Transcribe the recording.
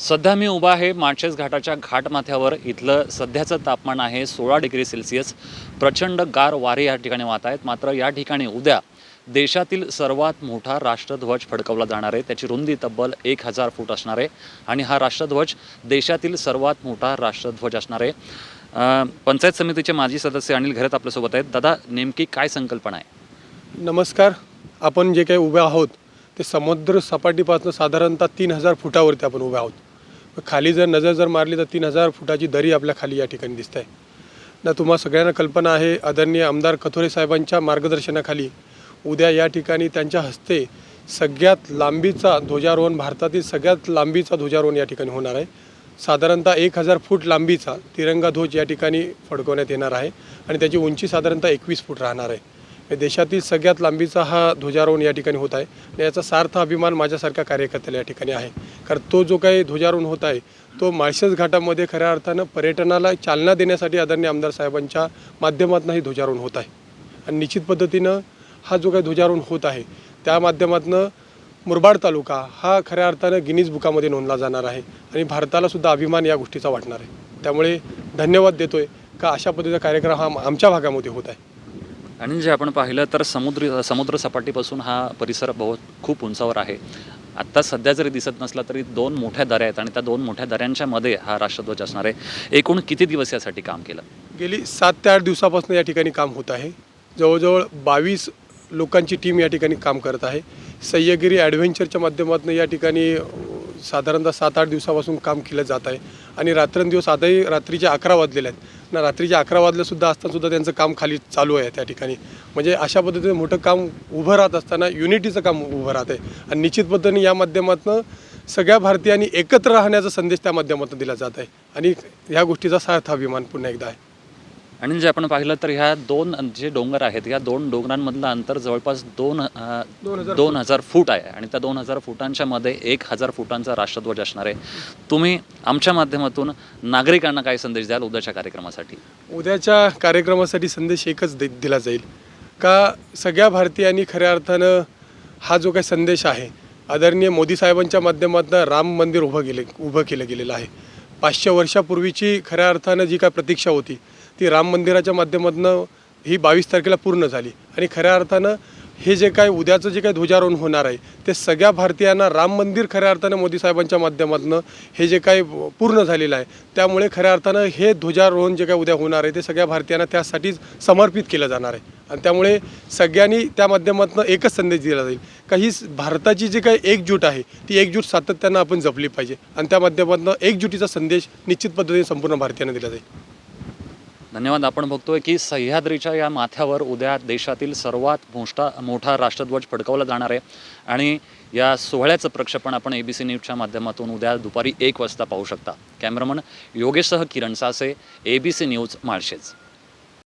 सध्या मी उभा आहे माळशेज घाटाच्या घाटमाथ्यावर इथलं सध्याचं तापमान आहे सोळा डिग्री सेल्सिअस. प्रचंड गार वारे या ठिकाणी वाहत आहेत. मात्र या ठिकाणी उद्या देशातील सर्वात मोठा राष्ट्रध्वज फडकवला जाणार आहे. त्याची रुंदी तब्बल एक हजार फूट असणार आहे आणि हा राष्ट्रध्वज देशातील सर्वात मोठा राष्ट्रध्वज असणार आहे. पंचायत समितीचे माजी सदस्य अनिल घरत आपल्यासोबत आहेत. दादा नेमकी काय संकल्पना आहे? नमस्कार. आपण जे काही उभे आहोत ते समुद्र सपाटीपासून साधारणतः तीन हजार फुटावरती आपण उभे आहोत. खाली जर नजर जर मारली तर तीन हजार फुटाची दरी आपल्या खाली या ठिकाणी दिसत आहे ना तुम्हा सगळ्यांना कल्पना आहे आदरणीय आमदार कथोरे साहेबांच्या मार्गदर्शनाखाली उद्या या ठिकाणी त्यांच्या हस्ते सगळ्यात लांबीचा ध्वजारोहण भारतातील सगळ्यात लांबीचा ध्वजारोहण या ठिकाणी होणार आहे. साधारणतः एक हजार फूट लांबीचा तिरंगा ध्वज या ठिकाणी फडकवण्यात येणार आहे आणि त्याची उंची साधारणतः एकवीस फूट राहणार आहे. देशातील सगळ्यात लांबीचा हा ध्वजारोहण या ठिकाणी होत आहे आणि याचा सार्थ अभिमान माझ्यासारख्या कार्यकर्त्याला या ठिकाणी आहे. कारण तो जो काही ध्वजारोहण होत आहे तो माळशेज घाटामध्ये खऱ्या अर्थानं पर्यटनाला चालना देण्यासाठी आदरणीय आमदार साहेबांच्या माध्यमातून ही ध्वजारोहण होत आहे. आणि निश्चित पद्धतीनं हा जो काही ध्वजारोहण होत आहे त्या माध्यमातून मुरबाड तालुका हा खऱ्या अर्थानं गिनीज बुकामध्ये नोंदला जाणार आहे आणि भारतालासुद्धा अभिमान या गोष्टीचा वाटणार आहे. त्यामुळे धन्यवाद देतोय का अशा पद्धतीचा कार्यक्रम हा आमच्या भागामध्ये होत आहे. आणि जे आपण पाहिलं तर समुद्र समुद्र सपाटीपासून हा परिसर बहुत खूप उंचावर आहे. आत्ता सध्या जरी दिसत नसला तरी दोन मोठ्या दऱ्या आहेत आणि त्या दोन मोठ्या दऱ्यांच्या मध्ये हा राष्ट्रध्वज असणार आहे. एकूण किती दिवस यासाठी काम केलं? गेली सात ते आठ दिवसापासून या ठिकाणी काम होत आहे. जवळजवळ बावीस लोकांची टीम या ठिकाणी काम करत आहे. सह्यगिरी ॲडव्हेंचरच्या माध्यमातून या ठिकाणी साधारणतः सात आठ दिवसापासून काम केलं जात आहे. आणि रात्रंदिवस आताही रात्रीचे अकरा वाजलेले आहेत. ना रात्रीचे अकरा वाजल्यासुद्धा असतानासुद्धा त्यांचं काम खाली चालू आहे त्या ठिकाणी. म्हणजे अशा पद्धतीने मोठं काम उभं राहत असताना युनिटीचं काम उभं राहत आहे. आणि निश्चित पद्धतीने या माध्यमातून सगळ्या भारतीयांनी एकत्र राहण्याचा संदेश त्या माध्यमातून दिला जात आहे. आणि ह्या गोष्टीचा सार्थ अभिमान पुन्हा एकदा आहे. आणि जे आपण पाहिलं तर ह्या दोन जे डोंगर आहेत या दोन डोंगरांमधलं अंतर जवळपास दोन दोन हजार दोन हजार फूट आहे. आणि त्या दोन हजार फुटांच्या मध्ये एक हजार फुटांचा राष्ट्रध्वज असणार आहे. तुम्ही आमच्या माध्यमातून नागरिकांना काय संदेश द्याल उद्याच्या कार्यक्रमासाठी? उद्याच्या कार्यक्रमासाठी संदेश एकच दिला जाईल. का सगळ्या भारतीयांनी खऱ्या अर्थानं हा जो काही संदेश आहे आदरणीय मोदी साहेबांच्या माध्यमातून राम मंदिर उभं गेले उभं केलं गेलेलं आहे. पाचशे वर्षापूर्वीची खऱ्या अर्थानं जी काय प्रतीक्षा होती ती राम मंदिराच्या माध्यमातून ही बावीस तारखेला पूर्ण झाली. आणि खऱ्या अर्थानं हे जे काय उद्याचं जे काय ध्वजारोहण होणार आहे ते सगळ्या भारतीयांना राम मंदिर खऱ्या अर्थानं मोदी साहेबांच्या माध्यमातून हे जे काही पूर्ण झालेलं आहे त्यामुळे खऱ्या अर्थानं हे ध्वजारोहण जे काय उद्या होणार आहे ते सगळ्या भारतीयांना त्यासाठीच समर्पित केलं जाणार आहे. आणि त्यामुळे सगळ्यांनी त्या माध्यमातून एकच संदेश दिला जाईल. का ही भारताची जी काही एकजूट आहे ती एकजूट सातत्यानं आपण जपली पाहिजे. आणि त्या माध्यमातून एकजुटीचा संदेश निश्चित पद्धतीने संपूर्ण भारतीयांना दिला जाईल. धन्यवाद. आपण बघतोय की सह्याद्रीच्या या माथ्यावर उद्या देशातील सर्वात मोठा मोठा राष्ट्रध्वज फडकवला जाणार आहे. आणि या सोहळ्याचं प्रक्षेपण आपण ए बी सी न्यूजच्या माध्यमातून उद्या दुपारी एक वाजता पाहू शकता. Cameraman योगेशसह Kiran Sase A B C news Malshej.